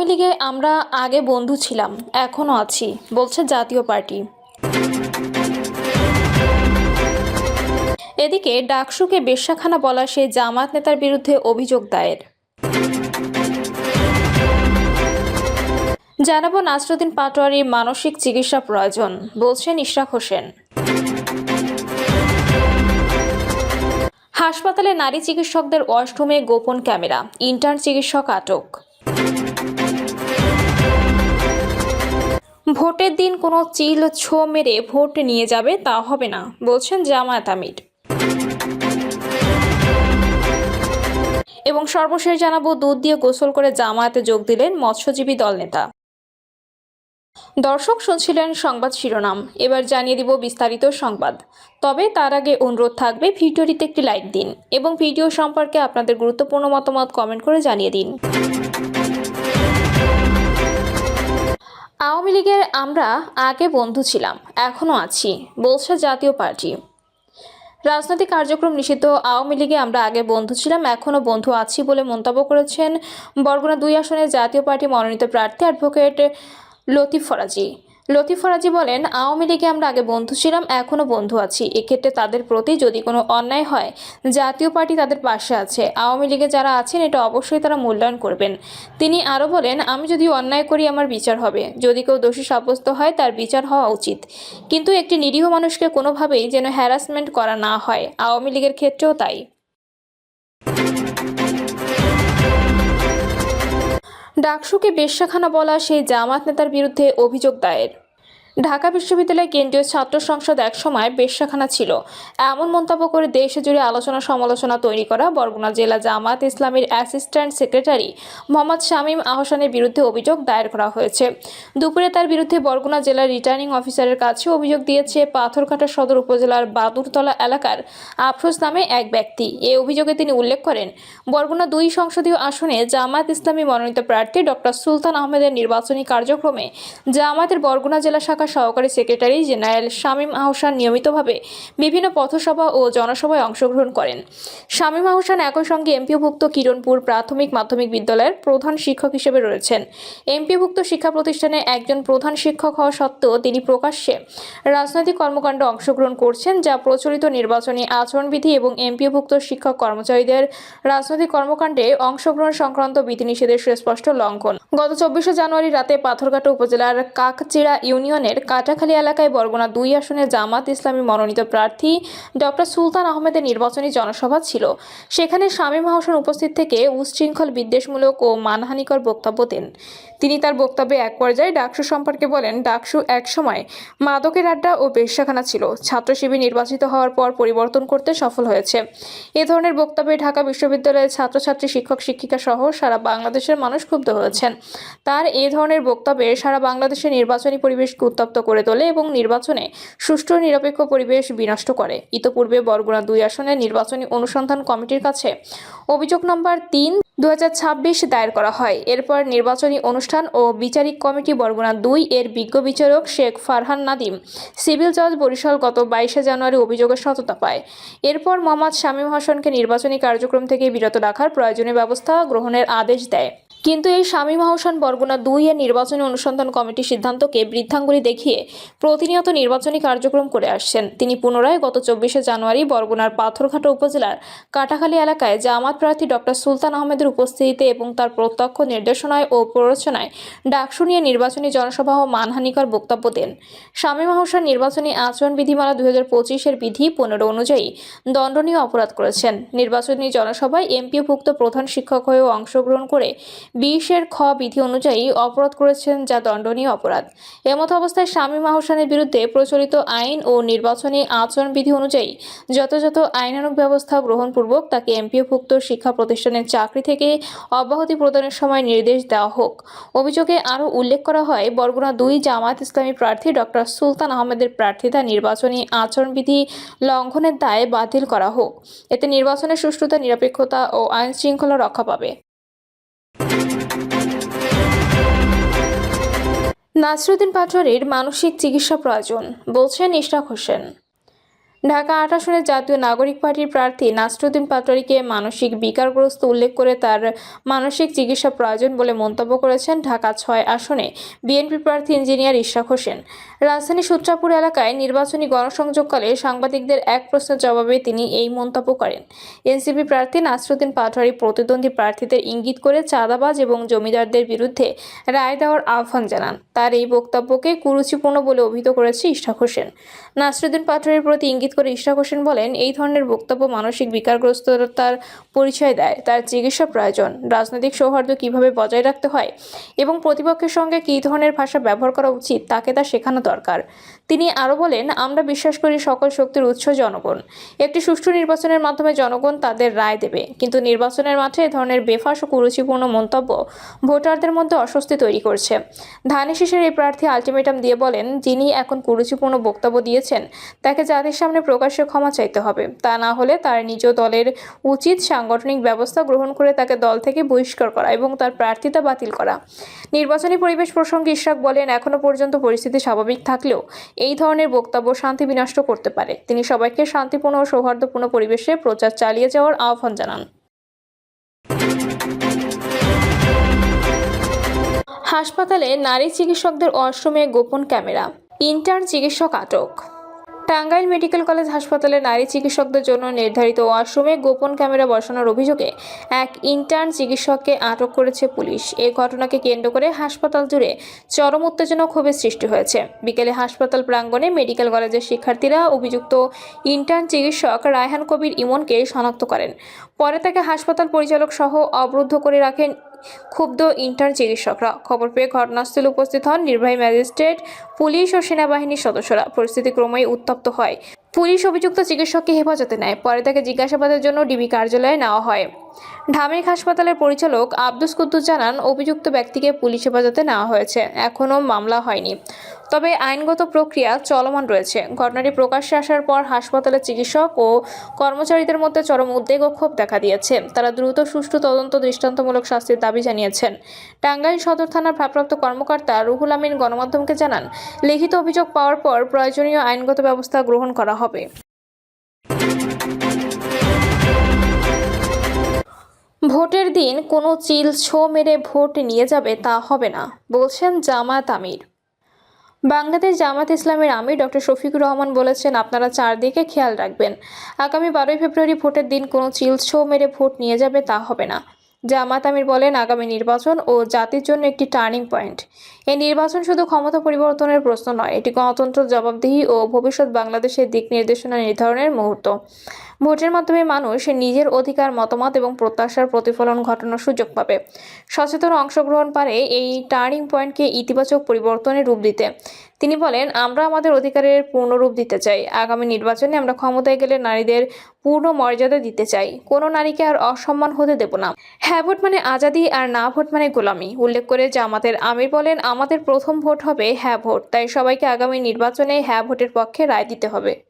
আওয়ামী লীগে আমরা আগে বন্ধু ছিলাম এখনও আছি, বলছে জাতীয় পার্টি। এদিকে ডাকসুকে বেশ্যাখানা বলা সেই জামাত নেতার বিরুদ্ধে অভিযোগ দায়ের। জানাব নাসরুদ্দিন পাটোয়ারির মানসিক চিকিৎসা প্রয়োজন, বলছেন ইশরাক হোসেন। হাসপাতালে নারী চিকিৎসকদের ওয়াশরুমে গোপন ক্যামেরা, ইন্টার্ন চিকিৎসক আটক। ভোটের দিন কোনো চিল ছো মেরে ভোট নিয়ে যাবে তা হবে না, বলছেন জামায়াত আমির। এবং সর্বশেষ জানাব, দুধ দিয়ে গোসল করে জামায়াতে যোগ দিলেন মৎস্যজীবী দল নেতা। দর্শক শুনছিলেন সংবাদ শিরোনাম, এবার জানিয়ে দিব বিস্তারিত সংবাদ। তবে তার আগে অনুরোধ থাকবে, ভিডিওটিতে একটি লাইক দিন এবং ভিডিও সম্পর্কে আপনাদের গুরুত্বপূর্ণ মতামত কমেন্ট করে জানিয়ে দিন। আওয়ামী লীগের আমরা আগে বন্ধু ছিলাম এখনও আছি, বলছে জাতীয় পার্টি। রাজনৈতিক কার্যক্রম নিষিদ্ধ, আওয়ামী লীগে আমরা আগে বন্ধু ছিলাম এখনও বন্ধু আছি বলে মন্তব্য করেছেন বরগুনা দুই আসনের জাতীয় পার্টি মনোনীত প্রার্থী অ্যাডভোকেট লতিফ ফরাজি। লতিফ ফরাজি বলেন, আওয়ামী লীগে আমরা আগে বন্ধু ছিলাম এখনও বন্ধু আছি। এক্ষেত্রে তাদের প্রতি যদি কোনো অন্যায় হয়, জাতীয় পার্টি তাদের পাশে আছে। আওয়ামী লীগে যারা আছেন, এটা অবশ্যই তারা মূল্যায়ন করবেন। তিনি আরও বলেন, আমি যদি অন্যায় করি, আমার বিচার হবে। যদি কেউ দোষী সাব্যস্ত হয়, তার বিচার হওয়া উচিত। কিন্তু একটি নিরীহ মানুষকে কোনোভাবেই যেন হ্যারাসমেন্ট করা না হয়। আওয়ামী লীগের ক্ষেত্রেও তাই। ডাকসুকে বেশ্যাখানা বলা সেই জামাত নেতার বিরুদ্ধে অভিযোগ দায়ের। ঢাকা বিশ্ববিদ্যালয় কেন্দ্রীয় ছাত্র সংসদ একসময় বেশ্যাখানা ছিল। এমন মন্তব্য করে দেশে জুড়ে আলোচনা সমালোচনা তৈরি করা বরগুনা জেলা জামাত ইসলামীর অ্যাসিস্ট্যান্ট সেক্রেটারি মোহাম্মদ শামীম আহসানের বিরুদ্ধে অভিযোগ দায়ের করা হয়েছে। দুপুরে তার বিরুদ্ধে বরগুনা জেলার রিটার্নিং অফিসারের কাছে অভিযোগ দিয়েছে পাথরঘাটা সদর উপজেলার বাদুরতলা এলাকার আফরোজ নামে এক ব্যক্তি। এ অভিযোগে তিনি উল্লেখ করেন, বরগুনা দুই সংসদীয় আসনে জামাত ইসলামী মনোনীত প্রার্থী ডক্টর সুলতান আহমেদের নির্বাচনী কার্যক্রমে জামাতের বরগুনা জেলা শাখার সহকারী সেক্রেটারি জেনারেল শামীম আহসান নিয়মিতভাবে বিভিন্ন পথসভা ও জনসভায় অংশগ্রহণ করেন। শামীম আহসান একই সঙ্গে এমপিওভুক্ত কিরণপুর প্রাথমিক মাধ্যমিক বিদ্যালয়ের প্রধান শিক্ষক হিসেবে রয়েছেন। এমপিওভুক্ত শিক্ষা প্রতিষ্ঠানে একজন প্রধান শিক্ষক হওয়া সত্ত্বেও তিনি প্রকাশ্যে রাজনৈতিক কর্মকাণ্ডে অংশগ্রহণ করছেন, যা প্রচলিত নির্বাচনী আচরণবিধি এবং এমপিওভুক্ত শিক্ষক কর্মচারীদের রাজনৈতিক কর্মকাণ্ডে অংশগ্রহণ সংক্রান্ত বিধিনিষেধের সুস্পষ্ট লঙ্ঘন। গত চব্বিশে জানুয়ারি রাতে পাথরঘাটা উপজেলার কাকচিড়া ইউনিয়নের কাটাখালী এলাকায় বরগুনা দুই আসনে জামাত ইসলামী মনোনীত প্রার্থী ডক্টর সুলতান আহমেদের নির্বাচনী জনসভা ছিল। সেখানে শামীম হোসেন উপস্থিত থেকে উচ্ছৃঙ্খল বিদ্বেষমূলক ও মানহানিকর বক্তব্য দেন। তিনি তার বক্তব্যে এক পর্যায়ে ডাকসু সম্পর্কে বলেন, ডাকসু একসময় মাদকের আড্ডা ও বেশ্যাখানা ছিল। ছাত্র শিবির নির্বাচিত হওয়ার পর পরিবর্তন করতে সফল হয়েছে। এ ধরনের বক্তব্যে ঢাকা বিশ্ববিদ্যালয়ের ছাত্রছাত্রী, শিক্ষক, শিক্ষিকা সহ সারা বাংলাদেশের মানুষ ক্ষুব্ধ হয়েছেন। তার এ ধরনের বক্তব্যে সারা বাংলাদেশের নির্বাচনী পরিবেশকে উত্তপ্ত করে তোলে এবং নির্বাচনে সুষ্ঠু, নিরপেক্ষ পরিবেশ বিনষ্ট করে। ইতোপূর্বে বরগুনা দুই আসনের নির্বাচনী অনুসন্ধান কমিটির কাছে অভিযোগ নম্বর তিন দু দায়ের করা হয়। এরপর নির্বাচনী অনুষ্ঠান ও বিচারিক কমিটি বরগুনা দুই এর বিজ্ঞ বিচারক শেখ ফারহান নাদিম, সিভিল জজ বরিশাল গত বাইশে জানুয়ারি অভিযোগের সততা পায়। এরপর মোহাম্মদ শামীম হাসানকে নির্বাচনী কার্যক্রম থেকে বিরত রাখার প্রয়োজনীয় ব্যবস্থা গ্রহণের আদেশ দেয়। কিন্তু এই স্বামী আহসান বরগুনা দুই এর নির্বাচনী অনুসন্ধান কমিটির সিদ্ধান্তকে বৃদ্ধাঙ্গুলি দেখিয়ে প্রতিনিয়ত নির্বাচনী কার্যক্রম করে আসছেন। তিনি পুনরায় গত চব্বিশে জানুয়ারি বরগুনার পাথরঘাটা উপজেলার কাটাখালী এলাকায় জামাত প্রার্থী ডক্টর সুলতান আহমেদের উপস্থিতিতে এবং তার প্রত্যক্ষ নির্দেশনায় ও প্ররোচনায় ডাকসু নিয়ে নির্বাচনী জনসভা ও মানহানিকর বক্তব্য দেন। স্বামী আহসান নির্বাচনী আচরণ বিধিমালা দুই হাজার পঁচিশের বিধি পনেরো অনুযায়ী দণ্ডনীয় অপরাধ করেছেন। নির্বাচনী জনসভায় এমপিওভুক্ত প্রধান শিক্ষক হয়েও অংশগ্রহণ করে বিশের খ বিধি অনুযায়ী অপরাধ করেছেন যা দণ্ডনীয় অপরাধ। এমত অবস্থায় শামীম আহসানের বিরুদ্ধে প্রচলিত আইন ও নির্বাচনী আচরণ বিধি অনুযায়ী যথাযথ আইনানুগ ব্যবস্থা গ্রহণপূর্বক তাকে এমপিওভুক্ত শিক্ষা প্রতিষ্ঠানের চাকরি থেকে অব্যাহতি প্রদানের সময় নির্দেশ দেওয়া হোক। অভিযোগে আরও উল্লেখ করা হয়, বরগুনা দুই জামাত ইসলামী প্রার্থী ডক্টর সুলতান আহমেদের প্রার্থিতা নির্বাচনী আচরণবিধি লঙ্ঘনের দায়ে বাতিল করা হোক। এতে নির্বাচনের সুষ্ঠুতা, নিরপেক্ষতা ও আইন শৃঙ্খলা রক্ষা পাবে। নাসরুদ্দিন পাটোয়ারির মানসিক চিকিৎসা প্রয়োজন বলছেন ইশরাক হোসেন। ঢাকা আট আসনের জাতীয় নাগরিক পার্টির প্রার্থী নাসরুদ্দিন পাটোয়ারিকে মানসিক বিকারগ্রস্ত উল্লেখ করে তার মানসিক চিকিৎসা প্রয়োজন বলে মন্তব্য করেছেন ঢাকা ছয় আসনে বিএনপি প্রার্থী ইঞ্জিনিয়ার ইশরাক হোসেন। রাজধানী সূত্রাপুর এলাকায় নির্বাচনী গণসংযোগকালে সাংবাদিকদের এক প্রশ্নের জবাবে তিনি এই মন্তব্য করেন। এনসিপি প্রার্থী নাসরুদ্দিন পাটোয়ারি প্রতিদ্বন্দ্বী প্রার্থীদের ইঙ্গিত করে চাঁদাবাজ এবং জমিদারদের বিরুদ্ধে রায় দেওয়ার আহ্বান জানান। তার এই বক্তব্যকে কুরুচিপূর্ণ বলে অভিহিত করেছে ইশরাক হোসেন। নাসরুদ্দিন পাটোয়ারির প্রতি ইঙ্গিত করে ইশরাক হোসেন বলেন, এই ধরনের বক্তব্য মানসিক বিকারগ্রস্ততার পরিচয় দেয়, তার চিকিৎসা প্রয়োজন, রাজনৈতিক সৌহার্দ্য কীভাবে বজায় রাখতে হয় এবং প্রতিপক্ষের সঙ্গে কী ধরনের ভাষা ব্যবহার করা উচিত, তাকে তা শেখানো দরকার। তিনি আরও বলেন, আমরা বিশ্বাস করি সকল শক্তির উৎস জনগণ। একটি সুষ্ঠু নির্বাচনের মাধ্যমে জনগণ তাদের রায় দেবে। কিন্তু নির্বাচনের মাঠে এ ধরনের বেফাস ও কুরুচিপূর্ণ মন্তব্য ভোটারদের মধ্যে অস্বস্তি তৈরি করছে। ধানে শীষের এই প্রার্থী আলটিমেটাম দিয়ে বলেন, যিনি এখন কুরুচিপূর্ণ বক্তব্য দিয়েছেন, তাকে জাতির সামনে প্রকাশ্যে ক্ষমা চাইতে হবে। তা না হলে তার নিজ দলের উচিত সাংগঠনিক ব্যবস্থা গ্রহণ করে তাকে দল থেকে বহিষ্কার করা এবং তার প্রার্থিতা বাতিল করা। নির্বাচনী পরিবেশ প্রসঙ্গে ইশরাক বলেন এখনও পর্যন্ত পরিস্থিতি স্বাভাবিক থাকলেও এই ধরনের বক্তব্য শান্তি বিনষ্ট করতে পারে। তিনি সবাইকে শান্তিপূর্ণ ও সৌহার্দ্যপূর্ণ পরিবেশে প্রচার চালিয়ে যাওয়ার আহ্বান জানান। হাসপাতালে নারী চিকিৎসকদের ওয়াশরুমে গোপন ক্যামেরা। ইন্টার্ন চিকিৎসক আটক। টাঙ্গাইল মেডিকেল কলেজ হাসপাতালে নারী চিকিৎসকদের জন্য নির্ধারিত ওয়াশরুমে গোপন ক্যামেরা বসানোর অভিযোগে এক ইন্টার্ন চিকিৎসককে আটক করেছে পুলিশ। এই ঘটনাকে কেন্দ্র করে হাসপাতাল জুড়ে চরম উত্তেজনা ক্ষোভের সৃষ্টি হয়েছে। বিকেলে হাসপাতাল প্রাঙ্গণে মেডিকেল কলেজের শিক্ষার্থীরা অভিযুক্ত ইন্টার্ন চিকিৎসক রায়হান কবির ইমনকে শনাক্ত করেন। পরে তাকে হাসপাতাল পরিচালক সহ অবরুদ্ধ করে রাখেন ক্ষুব্ধ ইন্টার্ন চিকিৎসকরা। খবর পেয়ে ঘটনাস্থলে উপস্থিত হন নির্বাহী ম্যাজিস্ট্রেট, পুলিশ ও সেনাবাহিনীর সদস্যরা। পরিস্থিতি ক্রমেই উত্তপ্ত হয়। পুলিশ অভিযুক্ত চিকিৎসককে হেফাজতে নেয়। পরে তাকে জিজ্ঞাসাবাদের জন্য ডিবি কার্যালয়ে নেওয়া হয়। ঢামেক হাসপাতালের পরিচালক আব্দুস কুদ্দুস জানান, অভিযুক্ত ব্যক্তিকে পুলিশ হেফাজতে নেওয়া হয়েছে। এখনও মামলা হয়নি। তবে আইনগত প্রক্রিয়া চলমান রয়েছে। ঘটনাটি প্রকাশ্যে আসার পর হাসপাতালের চিকিৎসক ও কর্মচারীদের মধ্যে চরম উদ্বেগ ও ক্ষোভ দেখা দিয়েছে। তারা দ্রুত, সুষ্ঠু, তদন্ত দৃষ্টান্তমূলক শাস্তির দাবি জানিয়েছেন। টাঙ্গাইল সদর থানার ভারপ্রাপ্ত কর্মকর্তা রুহুল আমিন গণমাধ্যমকে জানান, লিখিত অভিযোগ পাওয়ার পর প্রয়োজনীয় আইনগত ব্যবস্থা গ্রহণ করা হবে। ভোটের দিন কোনো চিল ছো মেরে ভোট নিয়ে যাবে তা হবে না, বলছেন জামায়াত আমির। বাংলাদেশ জামাত ইসলামের আমির ডক্টর শফিকুর রহমান বলেছেন, আপনারা চারদিকে খেয়াল রাখবেন। আগামী বারোই ফেব্রুয়ারি ভোটের দিন কোনো চিল ছো মেরে ভোট নিয়ে যাবে তা হবে না। জামাত আমির বলেন, আগামী নির্বাচন ও জাতির জন্য একটি টার্নিং পয়েন্ট। এই নির্বাচন শুধু ক্ষমতা পরিবর্তনের প্রশ্ন নয়, এটি গণতন্ত্র জবাবদিহি ও ভবিষ্যৎ বাংলাদেশের দিক নির্দেশনা নির্ধারণের মুহূর্ত। ভোটের মাধ্যমে মানুষ নিজের অধিকার, মতামত এবং প্রত্যাশার প্রতিফলন ঘটানোর সুযোগ পাবে। সচেতন অংশগ্রহণ পারে এই টার্নিং পয়েন্টকে ইতিবাচক পরিবর্তনের রূপ দিতে। তিনি বলেন, আমরা আমাদের অধিকারের পূর্ণ রূপ দিতে চাই। আগামী নির্বাচনে আমরা ক্ষমতায় গেলে নারীদের পূর্ণ মর্যাদা দিতে চাই। কোনো নারীকে আর অসম্মান হতে দেব না। হ্যাঁ ভোট মানে আজাদি আর না ভোট মানে গোলামি। উল্লেখ করে জামাতের আমির বলেন, আমাদের প্রথম ভোট হবে হ্যাঁ ভোট। তাই সবাইকে আগামী নির্বাচনে হ্যাঁ ভোটের পক্ষে রায় দিতে হবে।